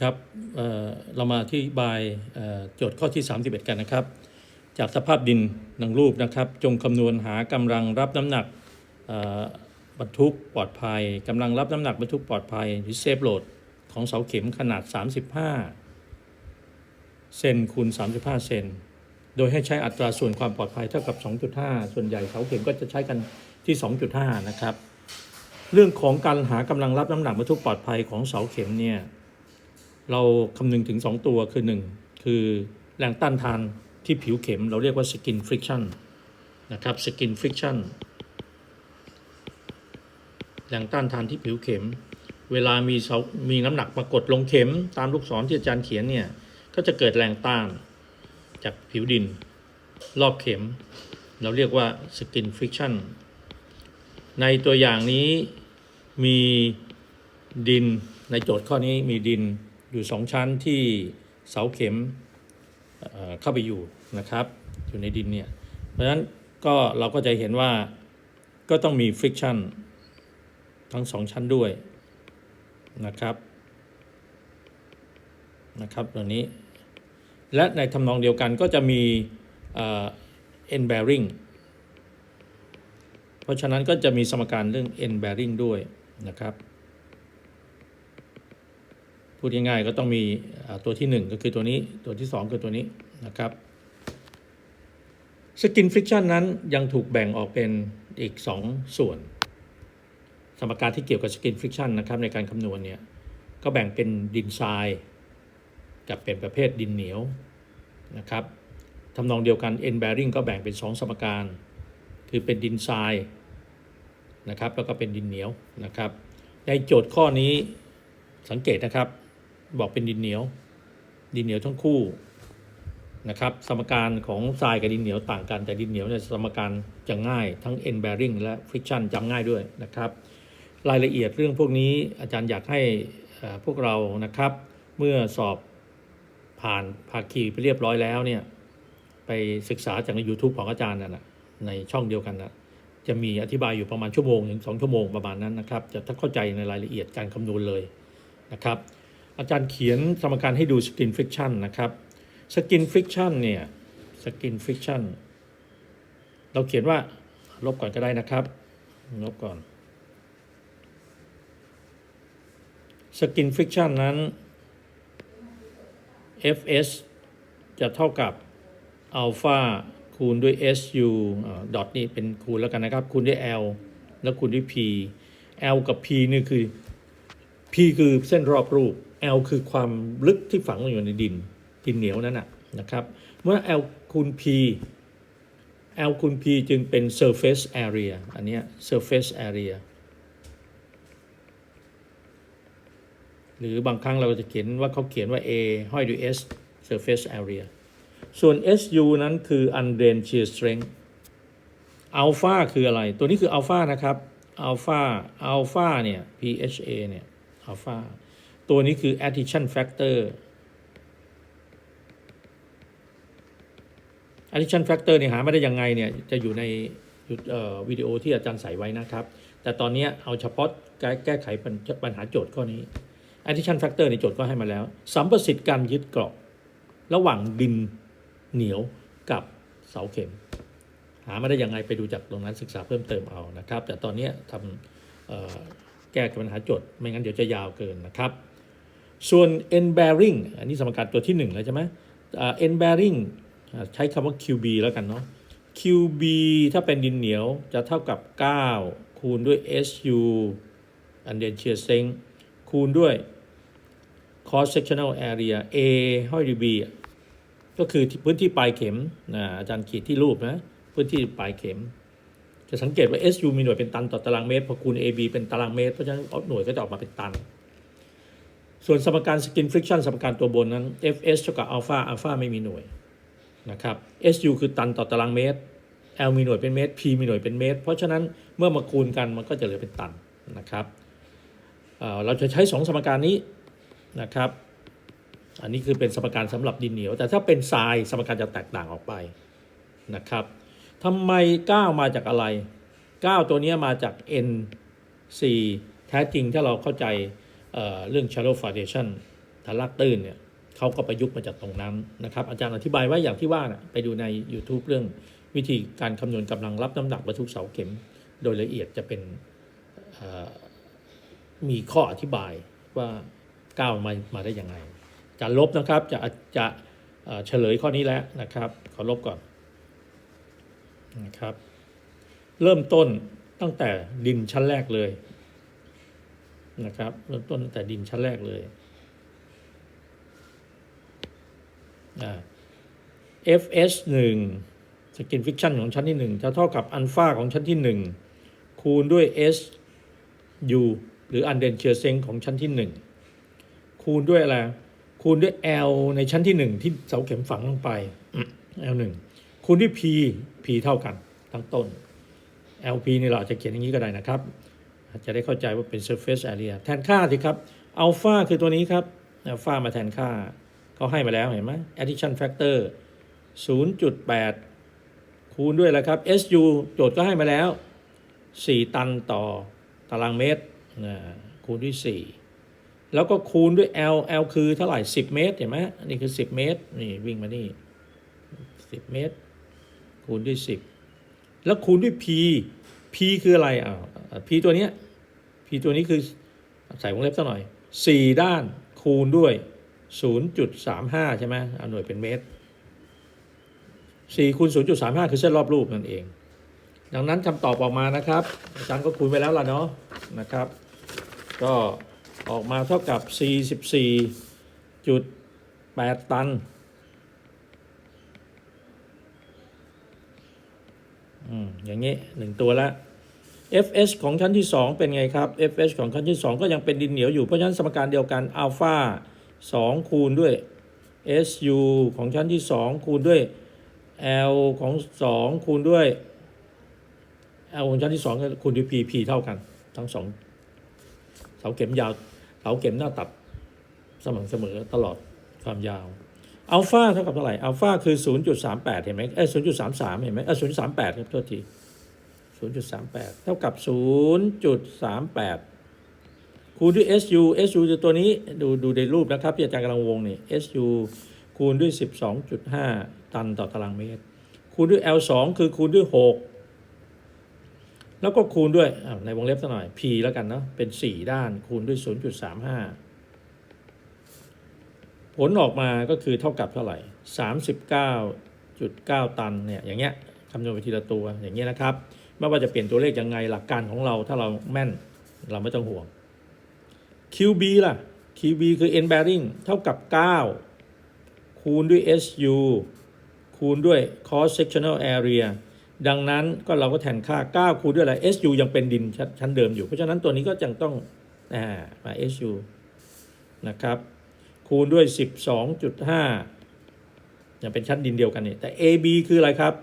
ครับเเรามาที่บายโจทย์ข้อที่ 31 กันนะครับ จากสภาพดินหนังรูปนะครับ จงคำนวณหากำลังรับน้ำหนักบรรทุกปลอดภัยกำลังรับน้ำหนักบรรทุกปลอดภัยหรือเซฟโหลดของเสาเข็มขนาด 35 เซนคูณ 35 เซนโดยให้ใช้อัตราส่วนความปลอดภัยเท่ากับ 2.5 ส่วนใหญ่เสาเข็มก็จะใช้กันที่ 2.5 นะครับ เรื่องของการหากำลังรับน้ำหนักบรรทุกปลอดภัยของเสาเข็มเนี่ย เราคำนึงถึง 2 ตัวคือ 1 คือแรงต้านทานที่ผิวเข็ม เราเรียกว่า skin friction นะครับ skin friction แรงต้านทานที่ผิวเข็ม เวลามีเสามีน้ำหนักปรากฏลงเข็มตามลูกศรที่อาจารย์เขียนเนี่ย ก็จะเกิดแรงต้านจากผิวดิน รอบเข็ม เราเรียกว่า skin friction ในตัวอย่างนี้มีดินในโจทย์ข้อนี้มีดิน อยู่สองชั้นที่เสาเข็มเข้าไปอยู่นะครับ อยู่ในดินเนี่ย เพราะฉะนั้นก็เราก็จะเห็นว่าก็ต้องมี friction ทั้งสองชั้นด้วยนะครับนะครับตัวนี้ และในทำนองเดียวกันก็จะมีเอ่อ end bearing เพราะฉะนั้นก็จะมีสมการเรื่อง end bearing ด้วยนะครับ พูดง่ายๆก็ต้องมีตัวที่ 1 ก็คือตัวนี้ตัวที่ 2 คือตัวนี้นะครับสกินฟ i ิ t ชันนั้นยังถูกแบ่งออกเป็นอีก 2 ส่วน สมการที่เกี่ยวกับสกินฟ i ิ t ชันนะครับในการคำนวณเนี่ยก็แบ่งเป็นดินทราย กับเป็นประเภทดินเหนียวนะครับทำนองเดียวกัน end bearing ก็แบ่งเป็น 2 สมการ คือเป็นดินทรายนะครับแล้วก็เป็นดินเหนียวนะครับ ในโจทย์ข้อนี้สังเกตนะครับ บอกเป็นดินเหนียว ดินเหนียวทั้งคู่นะครับ สมการของทรายกับดินเหนียวต่างกันแต่ดินเหนียวเนี่ยสมการจะง่ายทั้ง end bearing และ friction จำง่ายด้วยนะครับ รายละเอียดเรื่องพวกนี้อาจารย์อยากให้พวกเรานะครับ เมื่อสอบผ่านภาคีไปเรียบร้อยแล้วเนี่ยไปศึกษาจากใน YouTube ของอาจารย์น่ะนะในช่องเดียวกันนะจะมีอธิบายอยู่ประมาณชั่วโมงถึงสองชั่วโมงประมาณนั้นนะครับ จะถ้าเข้าใจในรายละเอียดการคำนวณเลยนะครับ อาจารย์เขียนสมการให้ดู skin friction นะครับ skin friction เนี่ย skin friction เราเขียนว่าลบก่อนก็ได้นะครับ ลบก่อน skin friction นั้น fs จะเท่ากับอัลฟาคูณด้วย su ดอทนี่เป็นคูณแล้วกันนะครับ คูณด้วย l แล้วคูณด้วย p l กับ p นี่คือ p คือเส้นรอบรูป l คือความลึกที่ฝังอยู่ในดิน ดินเหนียวนั้นนะนะครับ เมื่อ l คูณ p l คูณ p จึงเป็น surface area อันนี้ surface area หรือบางครั้งเราจะเขียนว่าเขาเขียนว่า a ห้อยด้วย s surface area ส่วน SU นั้นคือ undrained shear strength อัลฟาคืออะไร ตัวนี้คืออัลฟานะครับ อัลฟา อัลฟาเนี่ย PHA เนี่ย อัลฟา ตัวนี้คือ addition factor addition factor เนี่ยหาไม่ได้ยังไงเนี่ยจะอยู่ในวิดีโอที่อาจารย์ใส่ไว้นะครับ แต่ตอนนี้เอาเฉพาะแก้ไขปัญหาโจทย์ข้อนี้ addition factor ในโจทย์ก็ให้มาแล้ว สัมประสิทธิ์การยึดเกาะระหว่างดินเหนียวกับเสาเข็ม หามาได้ยังไงไปดูจากตรงนั้นศึกษาเพิ่มเติมเอานะครับ แต่ตอนนี้ทำแก้ปัญหาโจทย์ไม่งั้นเดี๋ยวจะยาวเกินนะครับ ส่วน end bearing อันนี้สมการตัวที่ 1 แล้วใช่ไหม end bearing ใช้คำว่า QB แล้วกันเนาะ QB ถ้าเป็นดินเหนียวจะเท่ากับ 9 คูณด้วย SU อันเดนเชียเซงคูณด้วย cross sectional area A ห้อยด้ B ก็คือพื้นที่ปลายเข็มนะอาจารย์ขีดที่รูปนะ พื้นที่ปลายเข็ม จะสังเกตว่า SU มีหน่วยเป็นตันต่อตารางเมตร พอคูณ AB เป็นตารางเมตร เพราะฉะนั้นหน่วยก็จะออกมาเป็นตัน ส่วนสมการ skin friction สมการตัวบนนั้น Fs เท่ากับอัลฟาอัลฟาไม่มีหน่วยนะครับ SU คือตันต่อตารางเมตร L มีหน่วยเป็นเมตร P มีหน่วยเป็นเมตร เพราะฉะนั้นเมื่อมาคูณกันมันก็จะเหลือเป็นตันนะครับเเราจะใช้สองสมการนี้นะครับ อันนี้คือเป็นสมการสำหรับดินเหนียว แต่ถ้าเป็นทรายสมการจะแตกต่างออกไปนะครับทำไม 9 มาจากอะไร 9 ตัวนี้มาจาก N4 แท้จริงถ้าเราเข้าใจ เเรื่อง shallow foundation ฐานรากตื้นเนี่ยเขาก็ประยุกต์มาจากตรงนั้นนะครับ อาจารย์อธิบายไว้อย่างที่ว่านะไปดูใน YouTube เรื่องวิธีการคำนวณกำลังรับน้ำหนักบรรทุกเสาเข็ม โดยละเอียดจะเป็นมีข้ออธิบายว่าก้าวมามาได้ยังไงจะลบนะครับจะจะเฉลยข้อนี้แล้วนะครับขอลบก่อนนะครับ เริ่มต้นตั้งแต่ดินชั้นแรกเลย นะครับเริ่มต้นตั้งแต่ดินชั้นแรกเลยอ่า fs 1สกินฟิกชันของชั้นที่ 1 จะเท่ากับอัลฟาของชั้นที่ 1 คูณด้วย s u หรืออันเดนเชียเซงของชั้นที่ 1 คูณด้วยอะไร คูณด้วย l ในชั้นที่ 1 ที่เสาเข็มฝังลงไป l 1คูณด้วย p p เท่ากันทั้งต้น LP นี่เราอาจจะเขียนอย่างนี้ก็ได้นะครับ จะได้เข้าใจว่าเป็น surface area แทนค่าสิครับอัลฟาคือตัวนี้ครับอัลฟามาแทนค่าเขาให้มาแล้วเห็นไหม addition factor 0.8 คูณด้วยอะไรครับ SU โจทย์ก็ให้มาแล้ว 4 ตันต่อตารางเมตรนะคูณด้วย 4 แล้วก็คูณด้วย L L คือเท่าไหร่ 10 เมตรเห็นไหมนี่คือ 10 เมตรนี่วิ่งมานี่ 10 เมตร คูณด้วย 10 แล้วคูณด้วย P P คืออะไรอ่า P ตัวเนี้ย P ตัวนี้คือใส่วงเล็บสักหน่อย 4 ด้านคูณด้วย 0.35 ใช่ไหมเอาหน่วยเป็นเมตร4คูณ0.35 คือเส้นรอบรูปนั่นเอง ดังนั้นคำตอบออกมานะครับ อาจารย์ก็คูณไปแล้วล่ะเนาะนะครับ ก็ออกมาเท่ากับ 44.8 ตันอืมอย่างนี้หนึ่งตัวแล้ว fs ของชั้นที่ 2 เป็นไงครับ fs ของชั้นที่ 2 ก็ยังเป็นดินเหนียวอยู่ เพราะฉะนั้นสมการเดียวกันอัลฟา2คูณด้วย su ของชั้นที่ 2 คูณด้วย l ของ 2 คูณด้วย l ของชั้นที่ 2 คูณด้วย p p เท่ากัน ทั้งสองเสาเข็มยาวเสาเข็มหน้าตัดสม่ำเสมอตลอดความยาวอัลฟาเท่ากับเท่าไหร่อัลฟาคือ 0.38 เห็นไหมเอ้ย0.33 เห็นไหมเออ0.38 ครับโทษที 0.38 เท่ากับ 0.38 คูณด้วย SU SU จะตัวนี้ดูดูในรูปนะครับที่อาจารย์กำลังวงนี่ SU คูณด้วย 12.5 ตันต่อตารางเมตร คูณด้วย L2 คือคูณด้วย 6 แล้วก็คูณด้วยในวงเล็บสักหน่อย P แล้วกันเนาะเป็น 4 ด้านคูณด้วย 0.35 ผลออกมาก็คือเท่ากับเท่าไหร่ 39.9 ตันเนี่ยอย่างเงี้ยคำนวณไปทีละตัวอย่างเงี้ยนะครับ ไม่ว่าจะเปลี่ยนตัวเลขยังไงหลักการของเราถ้าเราแม่นเราไม่ต้องห่วง QB ล่ะ QB คือ n bearing เท่ากับ 9 คูณด้วย SU คูณด้วย cross sectional area ดังนั้นก็เราก็แทนค่า 9 คูณด้วยอะไร SU ยังเป็นดินชั้นชั้นเดิมอยู่ เพราะฉะนั้นตัวนี้ก็ยังต้องอ่ามา SU นะครับ คูณด้วย 12.5ยังเป็นชั้นดินเดียวกันนี่แต่ AB คืออะไรครับ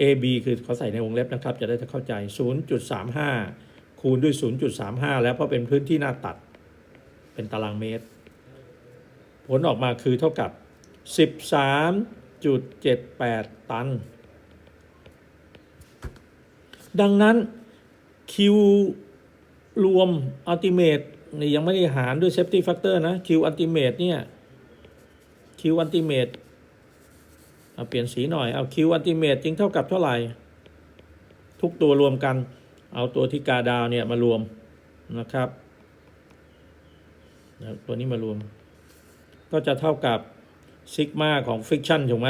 AB คือเขาใส่ในวงเล็บนะครับ จะได้เข้าใจ 0.35 คูณด้วย 0.35 แล้วเพราะเป็นพื้นที่หน้าตัด เป็นตารางเมตร ผลออกมาคือเท่ากับ 13.78 ตัน ดังนั้น Q รวม Ultimate นี่ยังไม่ได้หารด้วย Safety Factor นะ Q Ultimate เนี่ย Q Ultimate เเอาเปลี่ยนสีหน่อย เอา Q Ultimate จริงเท่ากับเท่าไหร่ ทุกตัวรวมกัน เอาตัวที่กาดาวเนี่ยมารวมนะครับ ตัวนี้มารวม ก็จะเท่ากับซิกมาของ friction ถูกไหม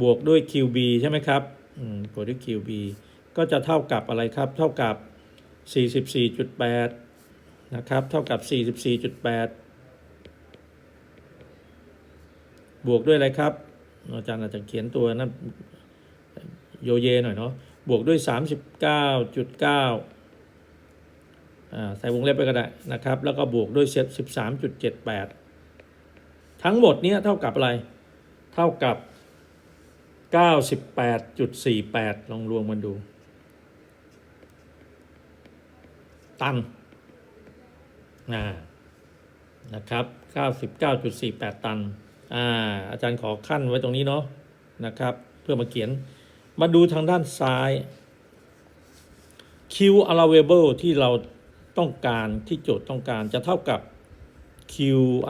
บวกด้วย QB ใช่ไหมครับอืมบวกด้วย QB ก็จะเท่ากับอะไรครับ เท่ากับ 44.8 นะครับ เท่ากับ 44.8 บวกด้วยอะไรครับ อาจารย์อาจจะเขียนตัวนั้นโยเยหน่อยเนาะบวกด้วย 39.9อ่าใส่วงเล็บไปก็ได้นะครับ แล้วก็บวกด้วยเซต13.78 ทั้งหมดเนี้ยเท่ากับอะไร เท่ากับ 98.48 ลองรวมมันดู ตันนะครับ 99.48 ตัน อ่าอาจารย์ขอขั้นไว้ตรงนี้เนาะนะครับ เพื่อมาเขียน มาดูทางด้านซ้าย Q allowable ที่เราต้องการที่โจทย์ต้องการจะเท่ากับ Q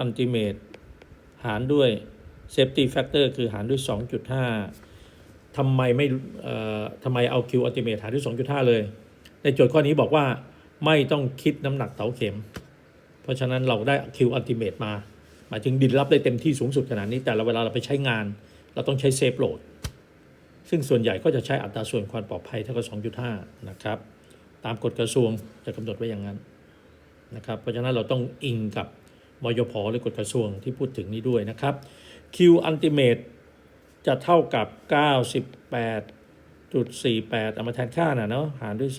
ultimate หารด้วย safety factor คือหารด้วย 2.5 ทำไมไม่ทำไมเอา Q ultimate หารด้วย 2.5 เลย ในโจทย์ข้อนี้บอกว่าไม่ต้องคิดน้ำหนักเสาเข็ม เพราะฉะนั้นเราได้ Q ultimate มา หมายถึงดินรับได้เต็มที่สูงสุดขนาดนี้ แต่ละเวลาเราไปใช้งาน เราต้องใช้เซฟโหลด ซึ่งส่วนใหญ่ก็จะใช้อัตราส่วนความปลอดภัยเท่ากับ 2.5 นะครับ ตามกฎกระทรวงจะกำหนดไว้อย่างนั้นนะครับ เพราะฉะนั้นเราต้องอิงกับมยพหรือกฎกระทรวงที่พูดถึงนี้ด้วยนะครับ Q ultimate จะเท่ากับ 98.48 เอามาแทนค่าน่ะเนาะ หารด้วย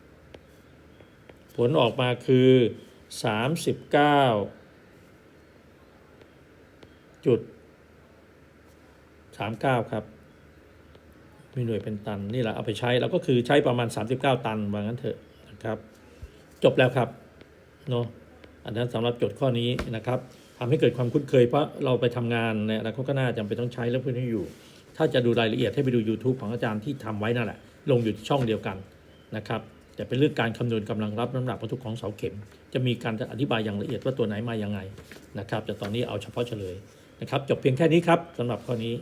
2.5 ผลออกมาคือ 39 จุด39ครับมีหน่วยเป็นตันนี่แหละเอาไปใช้แล้วก็คือใช้ประมาณ 39 ตันว่างั้นเถอะนะครับ จบแล้วครับเนาะอันนั้นสำหรับโจทย์ข้อนี้นะครับทำให้เกิดความคุ้นเคยเพราะเราไปทำงานในอนาคตก็น่าจำเป็นต้องใช้แล้วพวกนี้อยู่ ถ้าจะดูรายละเอียดให้ไปดู YouTube ของอาจารย์ที่ทำไว้นั่นแหละ ลงอยู่ช่องเดียวกันนะครับแต่เป็นเรื่องการคำนวณกำลังรับน้ำหนักวัตถุของเสาเข็ม จะมีการอธิบายอย่างละเอียดว่าตัวไหนมาอยังไงนะครับแต่ตอนนี้เอาเฉพาะเฉลย นะครับ จบเพียงแค่นี้ครับสำหรับข้อนี้